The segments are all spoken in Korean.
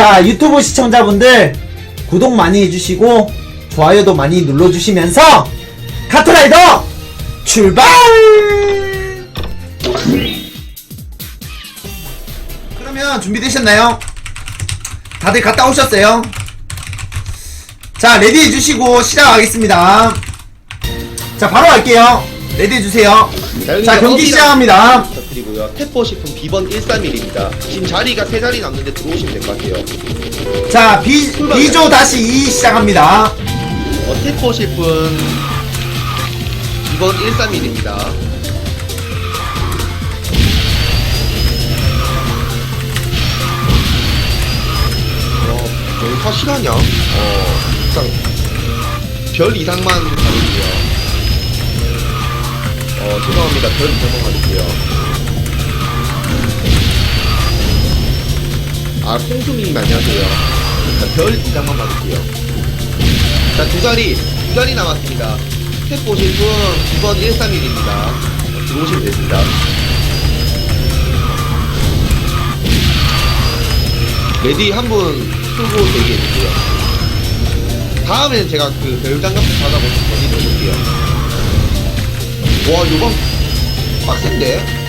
자, 유튜브 시청자분들 구독 많이 해주시고 좋아요도 많이 눌러주시면서 카트라이더 출발! 그러면 준비되셨나요? 다들 갔다 오셨어요? 자, 레디 해주시고 시작하겠습니다. 자, 바로 갈게요. 레디 해주세요. 자, 경기 시작합니다. 부탁드리고요. 태포 식품 B번 131입니다. 지금 자리가 세 자리 남는데 들어오시면 될 것 같아요. 자, 비, 비조 다시 2 시작합니다. 어, 태포 식품 B번 131입니다. 어, 왜 사실하냐? 어, 일단 별 이상만 가릴게요. 어, 죄송합니다. 별 이상만 가릴게요. 아, 콩수님 안녕하세요. 자, 별 이상만 받을게요. 자, 두 자리, 두 자리 남았습니다. 탭 보실 분 2번 131입니다. 들어오시면 됩니다. 레디 한 분 풀고 대기해주세요. 다음엔 제가 그 별장갑 받아보고 건의해볼게요. 와, 요번 빡센데?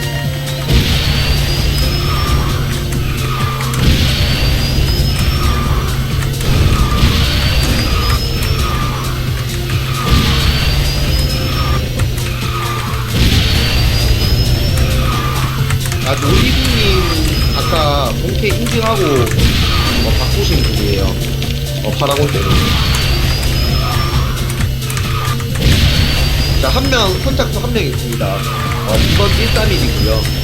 인증하고 어, 바꾸신 분이에요. 어, 파라곤 때는. 자, 한 명, 선착도 한 명 있습니다. 어, 이번 131이고요.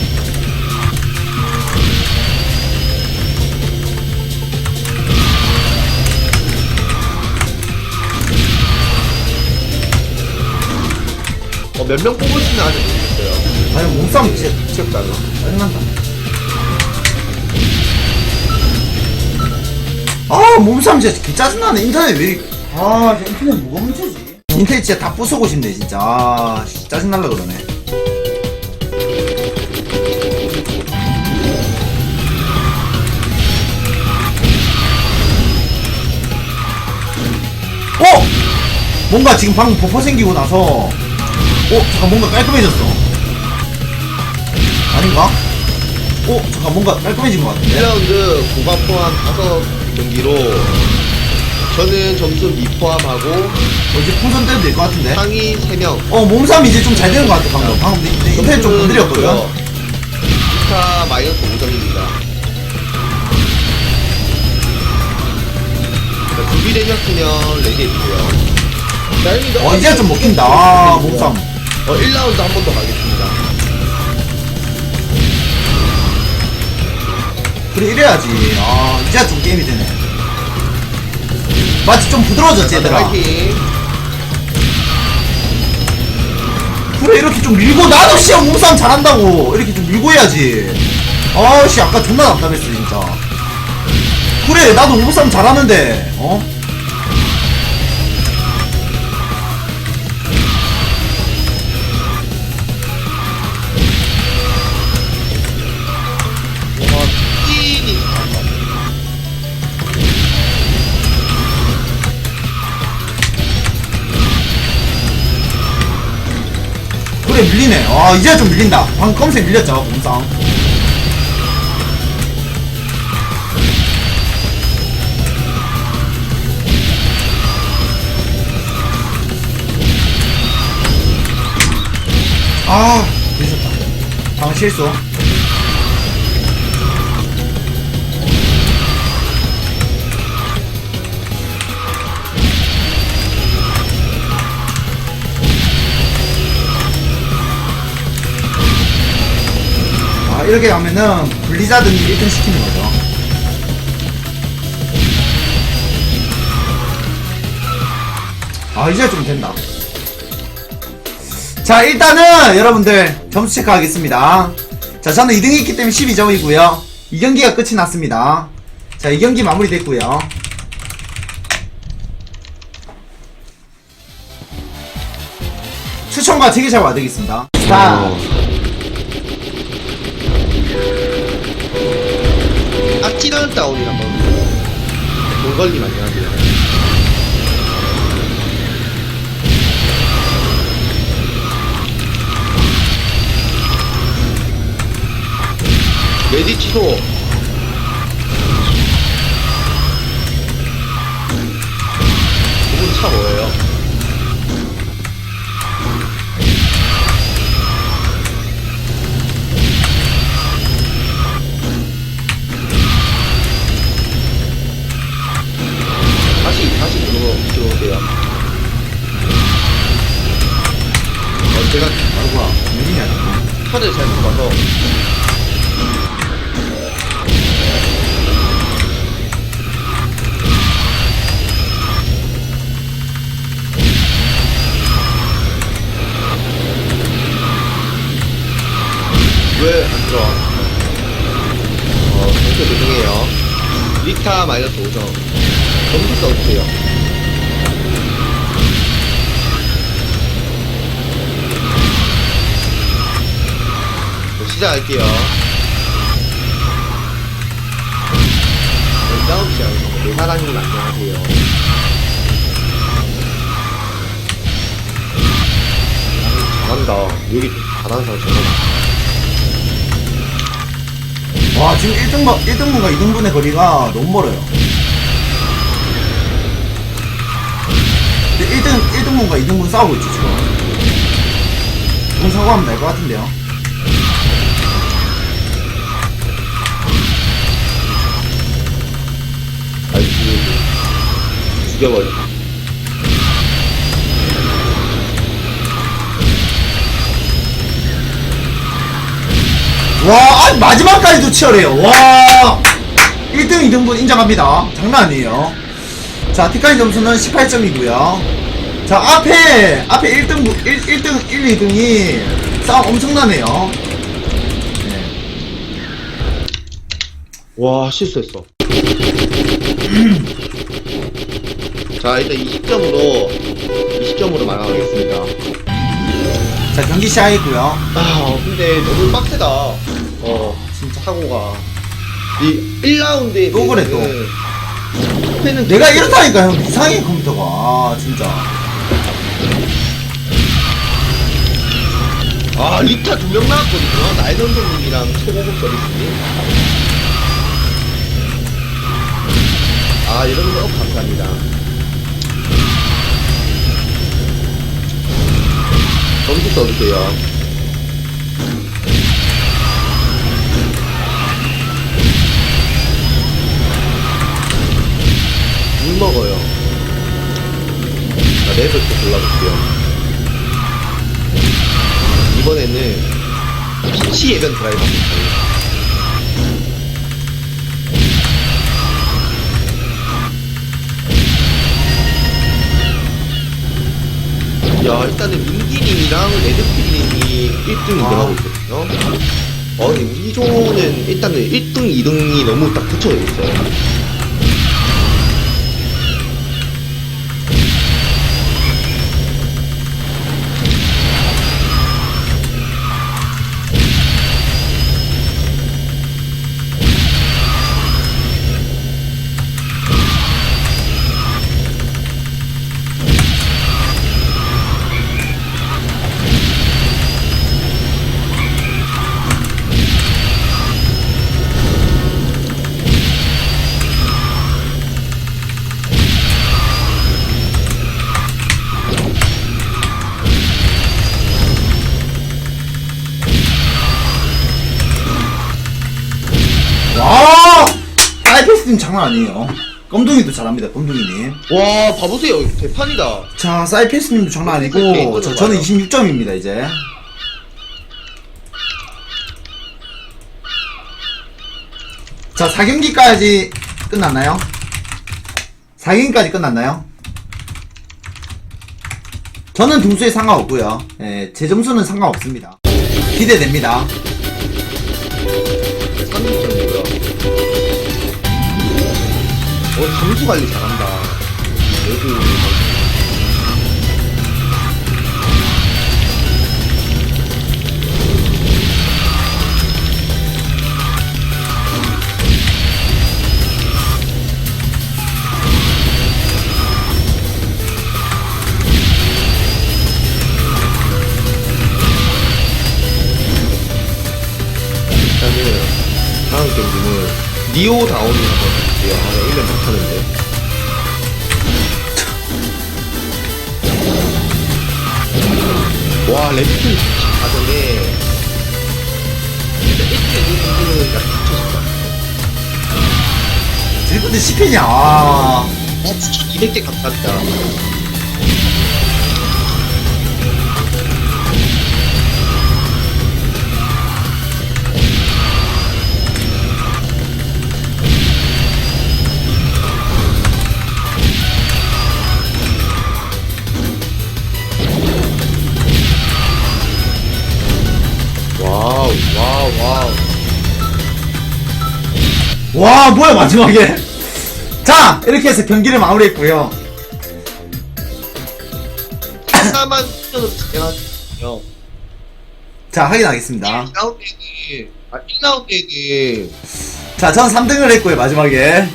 어, 몇 명 뽑을지는 아직 모르겠어요. 아니, 몸싸움 진짜 미쳤다, 너. 짜증난다. 아, 몸싸움 진짜 개 짜증나네. 인터넷 왜, 아, 진짜 인터넷 뭐가 문제지? 인터넷 진짜 다 부수고 싶네, 진짜. 아, 씨, 짜증날라 그러네. 어! 뭔가 지금 방금 버퍼 생기고 나서 어? 잠깐 뭔가 깔끔해졌어 아닌가? 어? 잠깐 뭔가 깔끔해진 것 같은데 1라운드 고가 포함 5 경기로 저는 점수 미 포함하고 어, 이제 풍선 때도 될 것 같은데? 상위 3명. 어 몸싸움 이제 좀 잘 되는 것 같아 방금. 방금 내- 내 인터넷 좀 건드렸거든 스타 마이너스 5점입니다. 준비되셨으면 자, 형님들 어 이제 좀 먹힌다. 아, 몸싸움. 어, 1라운드 한 번 더 가겠습니다 그래 이래야지. 아 이제 좀 게임이 되네. 마치 좀 부드러워졌지 얘들아. 파이팅 그래 이렇게 좀 밀고 나도 씨야 몸싸움 잘한다고. 이렇게 좀 밀고 해야지. 아씨 아까 존나 답답했어 진짜. 그래 나도 몸싸움 잘하는데 어? 아 이제 좀 밀린다. 방금 검색 밀렸죠 몸싸움. 아 밀렸다. 방금 실수 이렇게 가면은 블리자드니 1등 시키는 거죠. 아 이제 좀 된다. 자 일단은 여러분들 점수 체크하겠습니다. 자 저는 2등 했기 때문에 12점이고요. 2경기가 끝이 났습니다. 자 2경기 마무리됐고요. 추천과 체계샷 와드겠습니다. 자 악취나는 다운이란 거 돈걸림 안녕하세요. 레디 취소. 그분 차 뭐예요? 다시 다시 들어 들어오세요. 어, 제가 아이고야 웬일이야 이거. 차를 잘못 봐서 왜 안 들어와? 어, 점수 죄송해요. 리타 마이너스 5점. 써주세요. 네, 시작할게요. 네, 사장님 안녕하세요. 아, 잘한다. 여기 잘하는 사람 잘한다. 와 지금 1등분 1등분과 2등분의 거리가 너무 멀어요. 1등 1등분과 2등분 싸우고 있죠 지금. 돈 사고하면 될 것 같은데요. 아이고, 죽여버려. 와 아니, 마지막까지도 치열해요. 와 1등 2등분 인정합니다. 장난 아니에요. 자 티카인 점수는 18점이고요. 자 앞에 앞에 1등 1, 1등 1, 2등이 싸움 엄청나네요. 네. 와, 실수했어. 자, 일단 20점으로, 20점으로 마감하겠습니다. 자 경기 시작이고요. 아, 근데 너무 빡세다. 어, 진짜 사고가. 이 1라운드에. 또 그래, 또. 는 내가 이렇다니까 형 이상해 컴퓨터가 아 진짜. 아, 리타 두 명 나왔거든요. 나이 선생님이랑 최고급 서비스님. 아, 이런 거 감사합니다. 점수 써주세요. 피치 예변 드라이버. 야, 일단은 민기님이랑 레드필님이 1등 2등 아. 하고 있거든요. 어, 근데 우리 조는 일단은 1등, 2등이 너무 딱 붙여져 있어요. 사이패스님 장난 아니에요. 껌둥이도 잘합니다 껌둥이님. 와, 봐보세요. 대판이다. 자 사이패스님도 장난 아니고 게임 저, 저는 봐요. 26점입니다 이제. 자 4경기까지 끝났나요? 4경기까지 끝났나요? 저는 등수에 상관없고요. 예, 제 점수는 상관없습니다. 기대됩니다. 어 잠수 관리 잘한다. 여기 일단은 다음 경기는 니오다운이라고 할게요. 와, 램프 14점에. 일단 1대 1 정도는 약간 미쳤다. 드리프트 10회냐 아 아, 200개 감사합니다. 와 뭐야 마지막에? 자 이렇게 해서 경기를 마무리했고요. 하나만 진행하거든요. 자 확인하겠습니다. 1라운드에는, 아, 1라운드에는, 자 전 3등을 했고요 마지막에.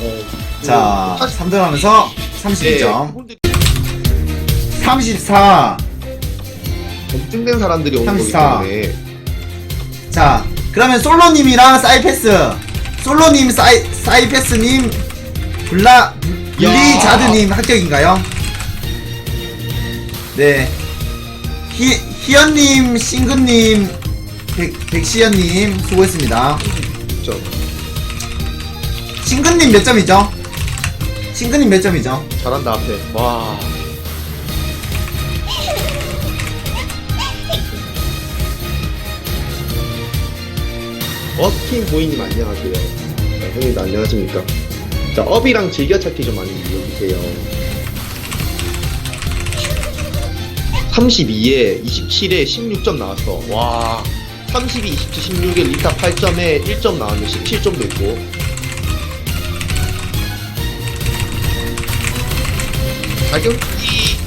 어, 자 뭐, 3등 하면서 네, 32점. 그분들이 34 검증된 사람들이 오는 거기 34. 때문에. 자 그러면 솔로님이랑 사이패스 솔로님 사이, 사이패스님 블라 블리자드님 합격인가요? 네 희, 희연님 싱근님 백, 백시연님 수고했습니다 저, 싱근님 몇 점이죠? 싱근님 몇 점이죠? 잘한다, 앞에. 와. 어스틴 보이님 안녕하세요. 자, 형님도 안녕하십니까. 자, 업이랑 즐겨찾기 좀 많이 눌러주세요. 32에 27에 16점 나왔어. 와. 32, 27, 16에 리타 8점에 1점 나왔네. 17점도 있고. 자격이